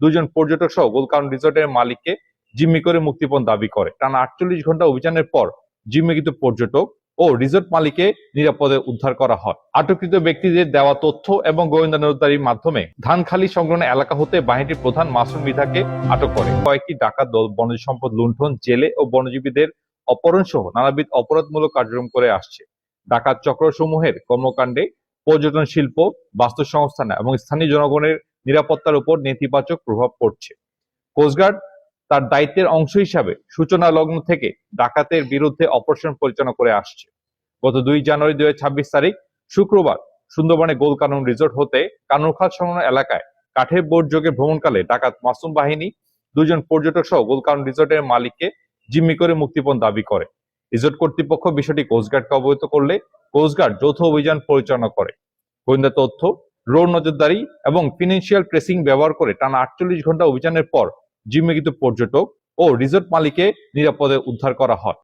দুজন পর্যটক সহ গোলকাউন রিসোর্টের মালিককে জিম্মি করে মুক্তিপণ দাবি করে। টানা আটচল্লিশ ঘণ্টা অভিযানের পর জিম্মিকৃত পর্যটক ও রিসোর্ট মালিককে নিরাপদে উদ্ধার করা হয়। আটককৃত ব্যক্তিদের দেওয়া তথ্য এবং গোয়েন্দা নজরদারির মাধ্যমে ধানখালি সংলগ্ন এলাকা হতে বাহিনীর প্রধান মাসুম মৃধাকে আটক করে। কয়েকটি ডাকাত দল, বনজ সম্পদ লুণ্ঠন, জেলে ও বনজীবীদের অপহরণ সহ নানাবিধ অপরাধমূলক কার্যক্রম করে আসছে। ডাকাত চক্র সমূহের কর্মকাণ্ডে পর্যটন শিল্প বাস্তু সংস্থান এবং স্থানীয় জনগণের নিরাপত্তার উপর নেতিবাচক প্রভাব পড়ছে। কোস্টগার্ড তার দায়িত্বের অংশ হিসাবে সূচনা লগ্ন থেকে ডাকাতের বিরুদ্ধে অপারেশন পরিচালনা করে আসছে। গত দুই জানুয়ারি দুই ছাব্বিশ তারিখ শুক্রবার সুন্দরবনে গোল কানুন রিসোর্ট হতে কানুরখাল সংলগ্ন এলাকায় কাঠের বোর্ড যোগে ভ্রমণকালে ডাকাত মাসুম বাহিনী দুজন পর্যটক সহ গোল কানুন রিসোর্টের মালিককে জিম্মি করে মুক্তিপণ দাবি করে। রিসোর্ট কর্তৃপক্ষ বিষয়টি কোস্টগার্ডকে অবহিত করলে কোস্টগার্ড যৌথ অভিযান পরিচালনা করে। গোয়েন্দা তথ্য রোড নজরদারি এবং ফিনান্সিয়াল ট্রেসিং ব্যবহার করে টানা আটচল্লিশ ঘণ্টা অভিযানের পর জিম্মিকৃত পর্যটক ও রিসোর্ট মালিককে নিরাপদে উদ্ধার করা হয়।